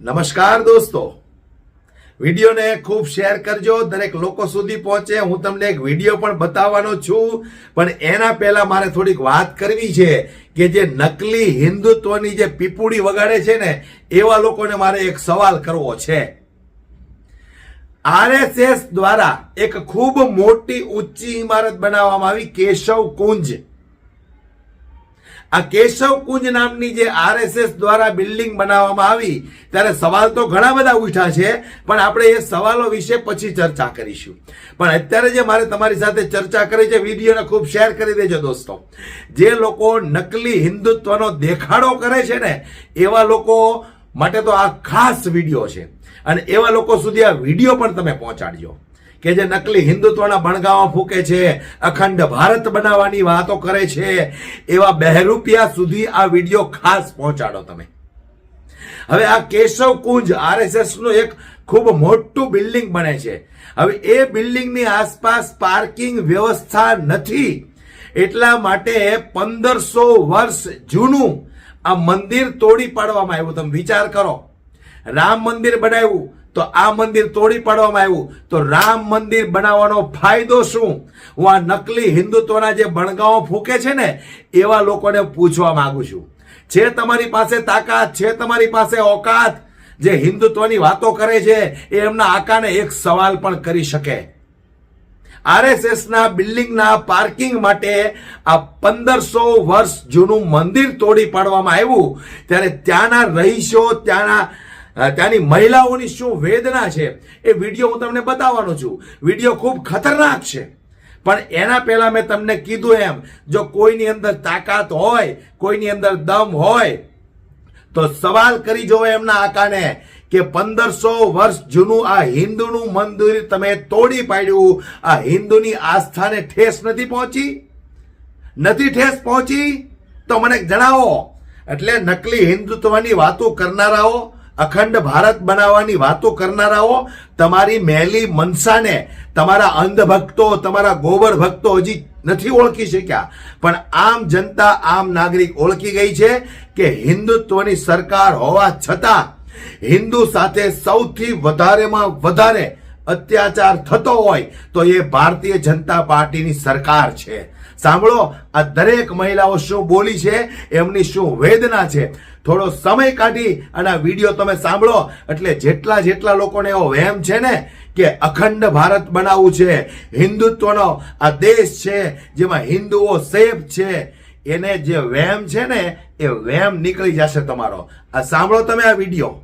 નમસ્કાર દોસ્તો. વિડીયોને ખૂબ શેર કરજો. દરેક લોકો સુધી પહોંચે. હું તમને એક વીડિયો પણ બતાવવાનો છું. પણ એના પહેલા મારે થોડીક વાત કરવી છે કે જે નકલી હિન્દુત્વની જે પીપુડી વગાડે છે ને, એવા લોકોને મારે એક સવાલ કરવો છે. આરએસએસ દ્વારા એક ખૂબ મોટી ઊંચી ઇમારત બનાવવામાં આવી, કેશવ કુંજ. આ કેશવ કુંજ નામની જે આરએસએસ દ્વારા બિલ્ડિંગ બનાવવામાં આવી, ત્યારે સવાલ તો ઘણા બધા ઉઠા છે, પણ આપણે એ સવાલો વિશે પછી ચર્ચા કરીશું. પણ અત્યારે જે મારે તમારી સાથે ચર્ચા કરી છે, વિડીયોને ખૂબ શેર કરી દેજો દોસ્તો. જે લોકો નકલી હિન્દુત્વનો દેખાડો કરે છે ને, એવા લોકો માટે તો આ ખાસ વીડિયો છે. અને એવા લોકો સુધી આ વીડિયો પણ તમે પહોંચાડજો. કે જે નકલી હિન્દુત્વના બણગાવા ફૂકે છે, અખંડ ભારત બનાવવાની વાતો કરે છે, એવા બહેરૂપિયા સુધી આ વીડિયો ખાસ પહોંચાડો તમે. હવે આ કેશવ કુંજ આરએસએસનું એક ખૂબ મોટું બિલ્ડિંગ બને છે. હવે એ બિલ્ડિંગની આસપાસ પાર્કિંગ વ્યવસ્થા નથી. એટલા માટે પંદરસો વર્ષ જૂનું આ મંદિર તોડી પાડવામાં આવ્યું. તમે વિચાર કરો. રામ મંદિર બનાવ્યું. તો આ મંદિર તોડી પાડવામાં આવ્યું. તો રામ મંદિર બનાવવાનો ફાયદો શું? હું આ નકલી હિન્દુત્વના જે બણગાઓ ફૂકે છે ને, એવા લોકોને પૂછવા માંગુ છું. છે તમારી પાસે તાકાત છે તમારી પાસે ઓકાત જે હિન્દુત્વની વાતો કરે છે, એ એમના આકાને એક સવાલ પણ કરી શકે. આરએસએસના બિલ્ડિંગના પાર્કિંગ માટે આ પંદરસો વર્ષ જૂનું મંદિર તોડી પાડવામાં આવ્યું. ત્યારે ત્યાંના રહીશો, ત્યાંના ત્યાંની મહિલાઓની શું વેદના છે એ વીડિયો હું તમને બતાવવાનો છું. વીડિયો ખૂબ ખતરનાક છે. પણ એના પહેલા મેં તમને કીધું એમ, જો કોઈની અંદર તાકાત હોય, કોઈની અંદર દમ હોય, તો સવાલ કરી જોવો એમના આકાને કે પંદરસો વર્ષ જૂનું આ હિન્દુનું મંદિર તમે તોડી પાડ્યું, આ હિન્દુની આસ્થાને ઠેસ નથી પહોંચી? નથી ઠેસ પહોંચી? તો મને જણાવો. એટલે નકલી હિન્દુત્વની વાતો કરનારાઓ અખંડ ભારત બનાવવાની વાતો કરનારાઓ તમારી મેલી મનસાને, તમારા અંધ ભક્તો તમારા ગોબર ભક્તો હજી નથી ઓળખી શક્યા. પણ આમ જનતા, આમ નાગરિક ઓળખી ગઈ છે કે હિન્દુત્વની સરકાર હોવા છતાં હિન્દુ સાથે સૌથી વધારેમાં વધારે અત્યાચાર થતો હોય તો એ ભારતીય જનતા પાર્ટીની સરકાર છે. સાંભળો, આ દરેક મહિલાઓ શું બોલી છે, એમની શું વેદના છે? થોડો સમય કાઢી અને આ વીડિયો તમે સાંભળો. એટલે જેટલા જેટલા લોકોને એવો વહેમ છે ને કે અખંડ ભારત બનાવવું છે, હિન્દુત્વનો આ દેશ છે, જેમાં હિન્દુઓ સેફ છે, એને જે વહેમ છે ને, એ વહેમ નીકળી જશે તમારો. આ સાંભળો તમે આ વીડિયો.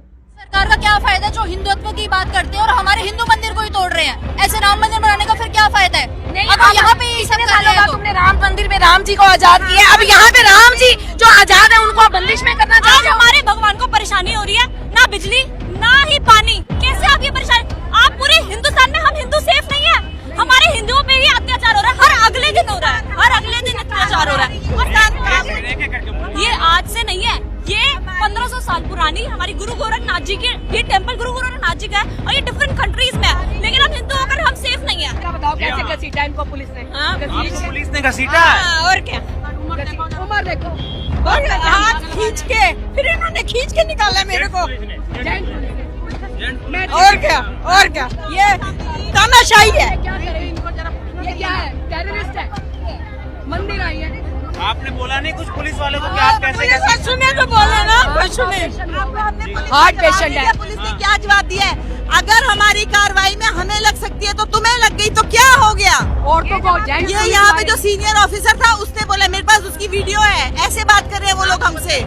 सरकार का क्या फ़ायदा जो हिंदुत्व की बात करते हैं और हमारे हिंदू मंदिर को ही तोड़ रहे हैं? ऐसे राम मंदिर बनाने का फिर क्या फ़ायदा है? नहीं अगर यहाँ पे ये सब कर रहे हैं तो तुमने राम मंदिर में राम जी को आज़ाद किया अब यहाँ पे राम जी जो आज़ाद है उनको बंदिश में करना चाहिए हमारे भगवान को परेशानी हो रही है। ना बिजली ना ही पानी। कैसे आप ये गुरु गोरखनाथ जी का है और ये डिफरेंट कंट्रीज़ में है। लेकिन हम हिंदू होकर हम सेफ़ नहीं है। बताओ कैसे घसीटा इनको पुलिस ने? हाँ, पुलिस ने घसीटा हाँ, और क्या? उम्र देखो और हाथ खींच के फिर इन्होंने खींच के निकाला मेरे को। और क्या? और क्या? ये तानाशाही है। क्या करें? इनको जरा ये क्या है? टेररिस्ट है। मंदिर आई है। आपने बोला नहीं कुछ पुलिस वालों को कि आप कैसे सुने हार्ट पेशेंट है। पुलिस ने क्या जवाब दिया है? अगर हमारी कार्रवाई में हमें लग सकती है तो तुम्हें लग गई तो क्या हो गया? और तो ये यहाँ पे जो सीनियर ऑफिसर था उसने बोला मेरे पास उसकी वीडियो है। ऐसे बात कर रहे हैं वो लोग हमसे।